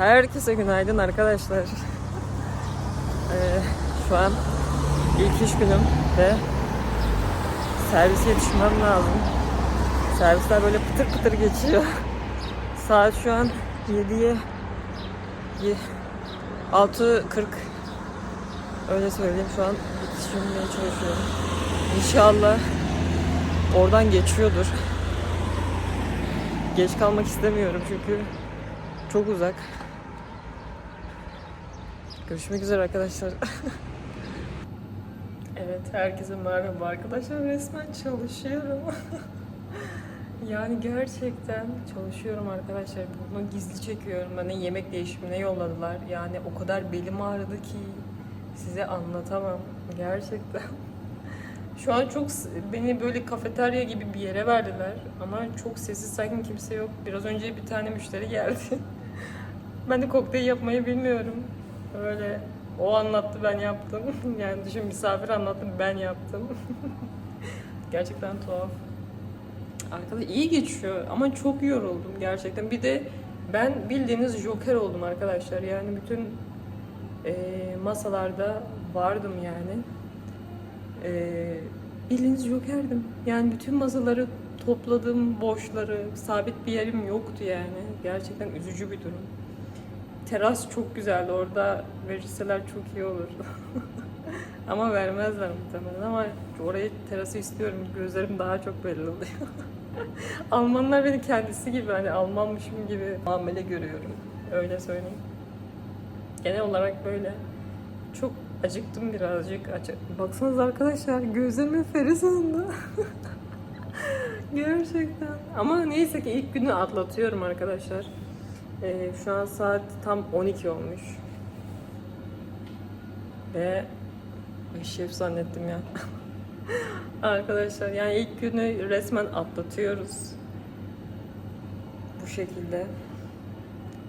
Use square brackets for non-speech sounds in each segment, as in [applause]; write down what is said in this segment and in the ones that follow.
Herkese günaydın arkadaşlar. Ee, şu an ilk iş günüm ve servise yetişmem lazım. Servisler böyle pıtır pıtır geçiyor. Saat şu an 7'ye ye- 6.40 öyle söyleyeyim şu an yetişmeye çalışıyorum. İnşallah oradan geçiyordur. Geç kalmak istemiyorum çünkü çok uzak. Görüşmek üzere arkadaşlar. [laughs] evet, herkese merhaba arkadaşlar. Resmen çalışıyorum. [laughs] yani gerçekten çalışıyorum arkadaşlar. Bunu gizli çekiyorum. Bana yemek değişimine yolladılar. Yani o kadar belim ağrıdı ki size anlatamam. Gerçekten. [laughs] Şu an çok beni böyle kafeterya gibi bir yere verdiler ama çok sessiz sakin kimse yok. Biraz önce bir tane müşteri geldi. ben de kokteyl yapmayı bilmiyorum. Öyle o anlattı ben yaptım. [laughs] Yani düşün misafir anlattı ben yaptım. [laughs] Gerçekten tuhaf. Arkadaş iyi geçiyor ama çok yoruldum gerçekten. Bir de ben bildiğiniz joker oldum arkadaşlar. Yani bütün eee, masalarda vardım yani. Ee, bildiğiniz jokerdim. Yani bütün masaları topladım, boşları, sabit bir yerim yoktu yani. Gerçekten üzücü bir durum. Teras çok güzeldi. Orada verirseler çok iyi olur. [laughs] ama vermezler muhtemelen ama orayı terası istiyorum. Gözlerim daha çok belli oluyor. [laughs] Almanlar beni kendisi gibi hani Almanmışım gibi muamele görüyorum. Öyle söyleyeyim. Genel olarak böyle. Çok acıktım birazcık. Acı... Baksanız arkadaşlar gözlerimin feri sonunda. [laughs] Gerçekten. Ama neyse ki ilk günü atlatıyorum arkadaşlar. Ee, şu an saat tam 12 olmuş. Ve Ay, şef zannettim ya. [laughs] arkadaşlar yani ilk günü resmen atlatıyoruz. Bu şekilde.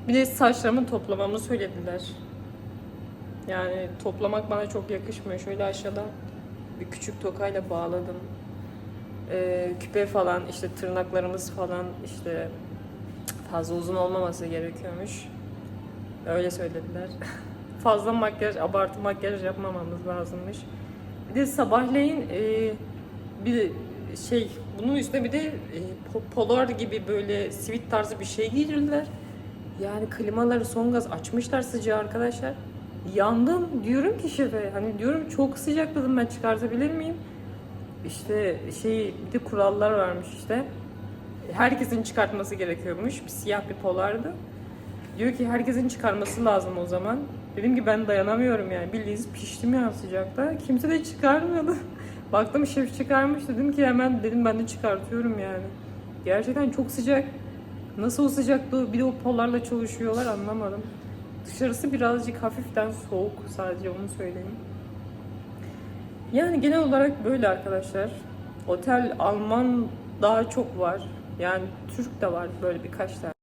Bir de saçlarımı toplamamı söylediler. Yani toplamak bana çok yakışmıyor. Şöyle aşağıda bir küçük tokayla bağladım. Ee, küpe falan işte tırnaklarımız falan işte fazla uzun olmaması gerekiyormuş. Öyle söylediler. [laughs] fazla makyaj, abartı makyaj yapmamamız lazımmış. Bir de sabahleyin e, bir şey bunun üstüne bir de e, po- polar gibi böyle sivit tarzı bir şey giydirdiler. Yani klimaları son gaz açmışlar sıcağı arkadaşlar. Yandım. Diyorum ki şefe hani diyorum çok sıcak dedim ben çıkartabilir miyim? İşte şey bir de kurallar varmış işte. Herkesin çıkartması gerekiyormuş. Bir siyah bir polardı. Diyor ki herkesin çıkarması lazım o zaman. Dedim ki ben dayanamıyorum yani. Bildiğiniz piştim ya sıcakta. Kimse de çıkarmıyordu. [laughs] Baktım şef çıkarmış dedim ki hemen dedim ben de çıkartıyorum yani. Gerçekten çok sıcak. Nasıl o sıcaklığı bir de o polarla çalışıyorlar anlamadım. Dışarısı birazcık hafiften soğuk sadece onu söyleyeyim. Yani genel olarak böyle arkadaşlar. Otel Alman daha çok var. Yani Türk de var böyle birkaç tane.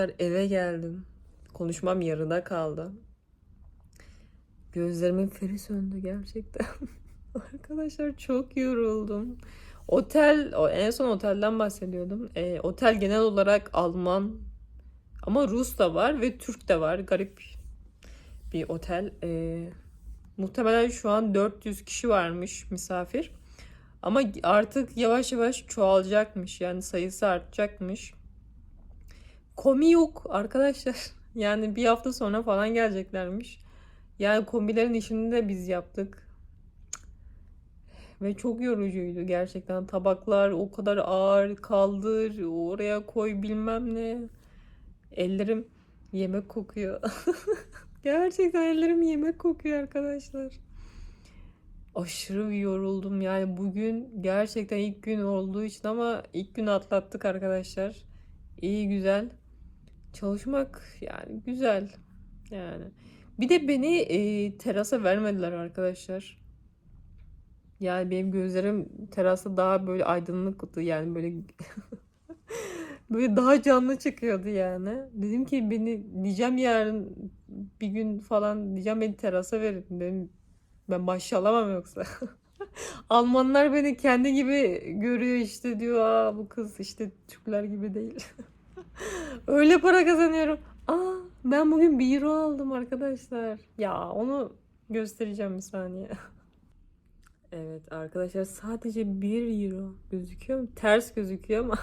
Arkadaşlar eve geldim. Konuşmam yarıda kaldı. Gözlerimin feri söndü gerçekten. [laughs] Arkadaşlar çok yoruldum. Otel, en son otelden bahsediyordum. Ee, otel genel olarak Alman ama Rus da var ve Türk de var. Garip bir otel. Ee, Muhtemelen şu an 400 kişi varmış misafir. Ama artık yavaş yavaş çoğalacakmış. Yani sayısı artacakmış. Komi yok arkadaşlar. [laughs] Yani bir hafta sonra falan geleceklermiş. Yani kombilerin işini de biz yaptık. Ve çok yorucuydu gerçekten. Tabaklar o kadar ağır kaldır, oraya koy bilmem ne. Ellerim yemek kokuyor. [laughs] Gerçekten ellerim yemek kokuyor arkadaşlar. Aşırı yoruldum yani bugün gerçekten ilk gün olduğu için ama ilk gün atlattık arkadaşlar. İyi güzel. Çalışmak yani güzel. Yani. Bir de beni e, terasa vermediler arkadaşlar. Yani benim gözlerim terasta daha böyle aydınlıktı yani böyle [laughs] böyle daha canlı çıkıyordu yani. Dedim ki beni diyeceğim yarın bir gün falan diyeceğim beni terasa verin. Benim ben başa alamam yoksa. [laughs] Almanlar beni kendi gibi görüyor işte diyor aa bu kız işte Türkler gibi değil. [laughs] Öyle para kazanıyorum. Aa ben bugün 1 euro aldım arkadaşlar. Ya onu göstereceğim bir saniye. [laughs] Evet arkadaşlar sadece 1 euro gözüküyor mu? Ters gözüküyor ama.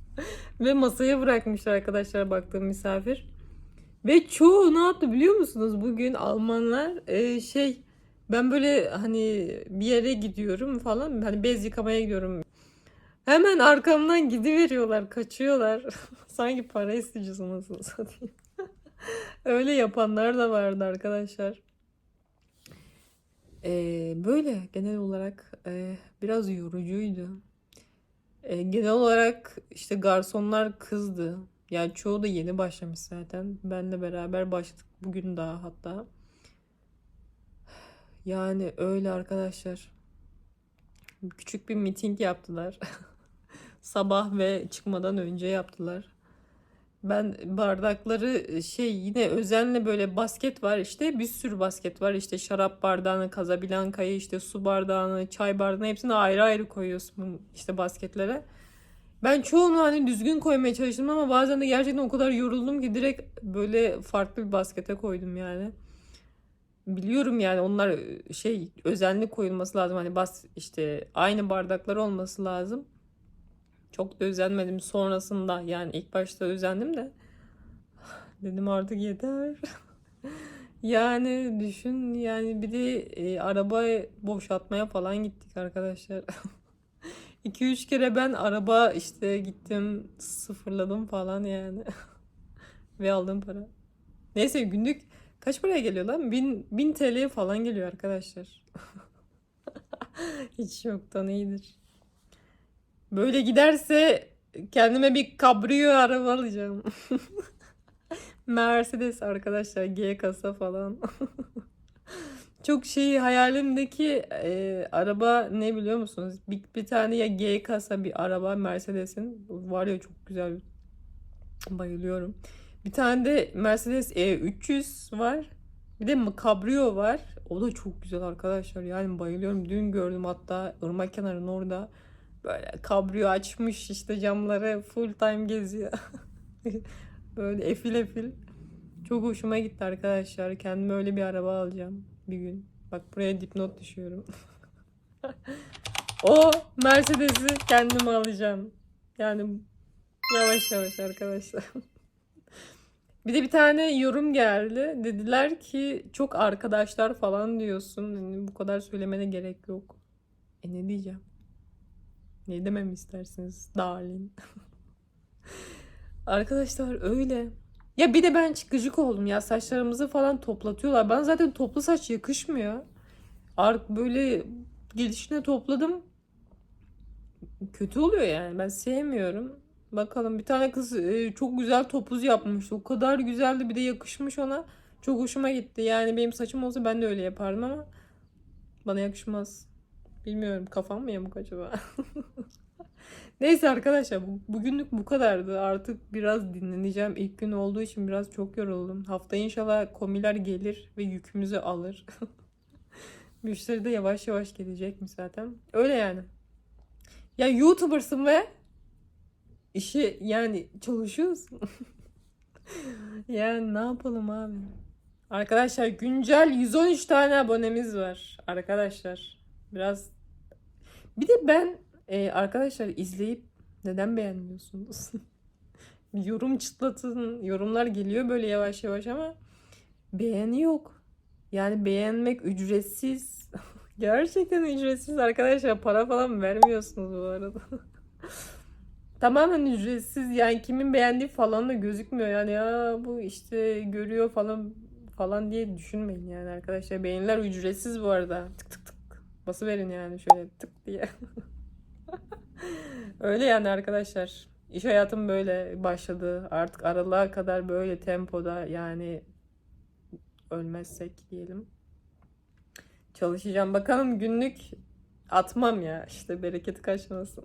[laughs] Ve masaya bırakmışlar arkadaşlar baktığım misafir. Ve çoğu ne yaptı biliyor musunuz? Bugün Almanlar e, şey ben böyle hani bir yere gidiyorum falan hani bez yıkamaya gidiyorum. Hemen arkamdan gidiveriyorlar, kaçıyorlar. [laughs] Sanki para isteyeceğiz nasıl satayım. [laughs] Öyle yapanlar da vardı arkadaşlar. Ee, böyle genel olarak e, biraz yorucuydu. E, genel olarak işte garsonlar kızdı. Yani çoğu da yeni başlamış zaten. Benle beraber başladık bugün daha hatta. [sighs] Yani öyle arkadaşlar. Küçük bir miting yaptılar. [laughs] Sabah ve çıkmadan önce yaptılar. Ben bardakları şey yine özenle böyle basket var işte bir sürü basket var işte şarap bardağını, Casablanca'yı işte su bardağını, çay bardağını hepsini ayrı ayrı koyuyorsun işte basketlere. Ben çoğunu hani düzgün koymaya çalıştım ama bazen de gerçekten o kadar yoruldum ki direkt böyle farklı bir baskete koydum yani. Biliyorum yani onlar şey özenli koyulması lazım hani bas işte aynı bardaklar olması lazım. Çok da özenmedim sonrasında. Yani ilk başta özendim de. [sighs] Dedim artık yeter. [laughs] yani düşün yani bir de e, araba boşaltmaya falan gittik arkadaşlar. [laughs] 2-3 kere ben araba işte gittim sıfırladım falan yani. [laughs] Ve aldım para. Neyse günlük kaç paraya geliyor lan? 1000, 1000 TL falan geliyor arkadaşlar. Hiç yoktan iyidir. Böyle giderse kendime bir kabrio araba alacağım. [laughs] Mercedes arkadaşlar G kasa falan. [laughs] Çok şey hayalimdeki e, araba ne biliyor musunuz? Bir, bir tane ya G kasa bir araba Mercedes'in var ya çok güzel bayılıyorum. Bir tane de Mercedes E300 var. Bir de Cabrio var. O da çok güzel arkadaşlar. Yani bayılıyorum. Dün gördüm hatta ırmak kenarının orada. Böyle kabrio açmış işte camları full time geziyor. [laughs] Böyle efil efil. Çok hoşuma gitti arkadaşlar. Kendime öyle bir araba alacağım bir gün. Bak buraya dipnot düşüyorum. [laughs] o Mercedes'i kendime alacağım. Yani yavaş yavaş arkadaşlar. [laughs] bir de bir tane yorum geldi. Dediler ki çok arkadaşlar falan diyorsun. Yani bu kadar söylemene gerek yok. E ne diyeceğim? Ne dememi istersiniz? Darling. [laughs] Arkadaşlar öyle. Ya bir de ben gıcık oldum ya saçlarımızı falan toplatıyorlar. Bana zaten toplu saç yakışmıyor. Ark böyle gelişine topladım. Kötü oluyor yani. Ben sevmiyorum. Bakalım bir tane kız e, çok güzel topuz yapmış. O kadar güzeldi bir de yakışmış ona. Çok hoşuma gitti. Yani benim saçım olsa ben de öyle yapardım ama bana yakışmaz. Bilmiyorum kafam mı yamuk acaba? [laughs] Neyse arkadaşlar bugünlük bu kadardı. Artık biraz dinleneceğim. İlk gün olduğu için biraz çok yoruldum. Hafta inşallah komiler gelir ve yükümüzü alır. [laughs] Müşteri de yavaş yavaş gelecek mi zaten. Öyle yani. Ya YouTuber'sın ve işi yani çalışıyorsun. [laughs] yani ne yapalım abi? Arkadaşlar güncel 113 tane abonemiz var. Arkadaşlar biraz bir de ben e, arkadaşlar izleyip neden beğenmiyorsunuz? [laughs] Yorum çıtlatın. Yorumlar geliyor böyle yavaş yavaş ama beğeni yok. Yani beğenmek ücretsiz. [laughs] Gerçekten ücretsiz arkadaşlar. Para falan vermiyorsunuz bu arada. [laughs] Tamamen ücretsiz. Yani kimin beğendiği falan da gözükmüyor. Yani ya bu işte görüyor falan falan diye düşünmeyin yani arkadaşlar. Beğeniler ücretsiz bu arada. Tık tık. Bası verin yani şöyle tık diye. [laughs] Öyle yani arkadaşlar. İş hayatım böyle başladı. Artık aralığa kadar böyle tempoda yani ölmezsek diyelim. Çalışacağım. Bakalım günlük atmam ya. İşte bereket kaçmasın.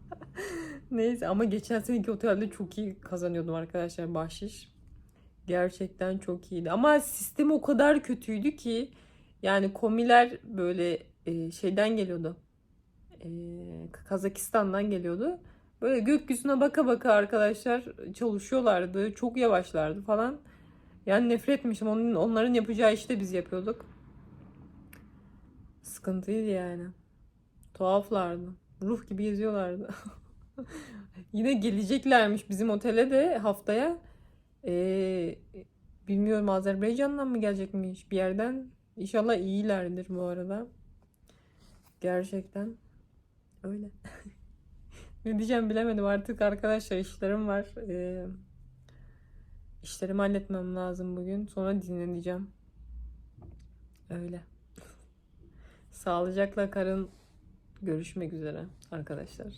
[laughs] Neyse ama geçen seneki otelde çok iyi kazanıyordum arkadaşlar bahşiş. Gerçekten çok iyiydi. Ama sistem o kadar kötüydü ki yani komiler böyle e, şeyden geliyordu. E, Kazakistan'dan geliyordu. Böyle gökyüzüne baka baka arkadaşlar çalışıyorlardı. Çok yavaşlardı falan. Yani nefret etmişim. Onun, onların yapacağı işte biz yapıyorduk. Sıkıntıydı yani. Tuhaflardı. Ruh gibi geziyorlardı. [laughs] Yine geleceklermiş bizim otele de haftaya. Ee, bilmiyorum Azerbaycan'dan mı gelecekmiş bir yerden. İnşallah iyilerdir bu arada. Gerçekten öyle. [laughs] Ne diyeceğim bilemedim artık arkadaşlar işlerim var. Ee, işlerimi halletmem lazım bugün. Sonra dinleneceğim. Öyle. [laughs] Sağlıcakla karın görüşmek üzere arkadaşlar.